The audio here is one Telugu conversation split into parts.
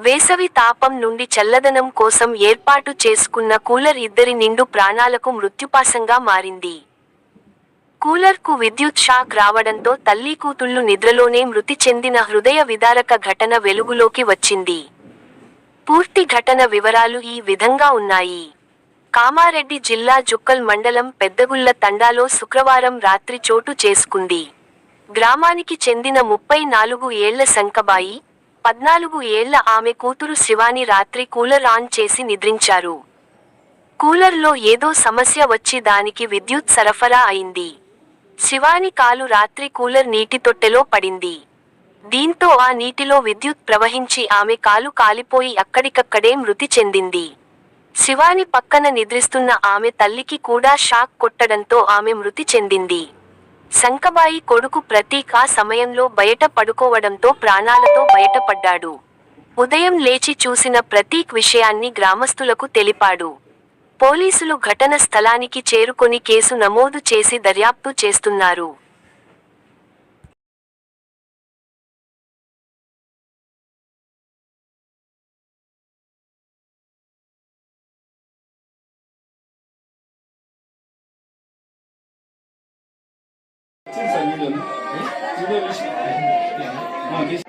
వేసవి తాపం నుండి చల్లదనం కోసం ఏర్పాటు చేసుకున్న కూలర్ ఇద్దరి నిండు ప్రాణాలకు మృత్యుపాసంగా మారింది. కూలర్కు విద్యుత్ షాక్ రావడంతో తల్లి కూతుళ్ళు నిద్రలోనే మృతి చెందిన హృదయ విదారక ఘటన వెలుగులోకి వచ్చింది. పూర్తి ఘటన వివరాలు ఈ విధంగా ఉన్నాయి. కామారెడ్డి జిల్లా జుక్కల్ మండలం పెద్దగుల్ల తండాలో శుక్రవారం రాత్రి చోటు చేసుకుంది. గ్రామానికి చెందిన ముప్పై నాలుగు ఏళ్ళ శంకబాయి పద్నాలుగు ఏళ్ళ ఆమె కూతురు శివాని రాత్రి కూలర్ ఆన్ చేసి నిద్రించారు. కూలర్లో ఏదో సమస్య వచ్చి దానికి విద్యుత్ సరఫరా అయింది. శివాని కాలు రాత్రి కూలర్ నీటి తొట్టెలో పడింది. దీంతో ఆ నీటిలో విద్యుత్ ప్రవహించి ఆమె కాలు కాలిపోయి అక్కడికక్కడే మృతి చెందింది. శివాని పక్కన నిద్రిస్తున్న ఆమె తల్లికి కూడా షాక్ కొట్టడంతో ఆమె మృతి చెందింది. శంకబాయి కొడుకు ప్రతీక్ ఆ సమయంలో బయట పడుకోవడంతో ప్రాణాలతో బయటపడ్డాడు. ఉదయం లేచి చూసిన ప్రతీక్ విషయాన్ని గ్రామస్తులకు తెలిపాడు. పోలీసులు ఘటన స్థలానికి చేరుకొని కేసు నమోదు చేసి దర్యాప్తు చేస్తున్నారు. sen Yıldırım. Yıldırım işte. Ha, geç.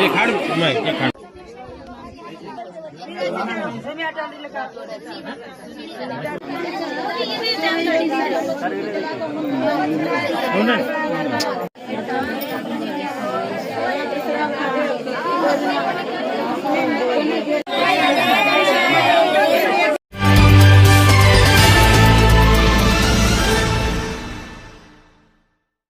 ये खाड़ मैं ये खाड़ सर ఉండండి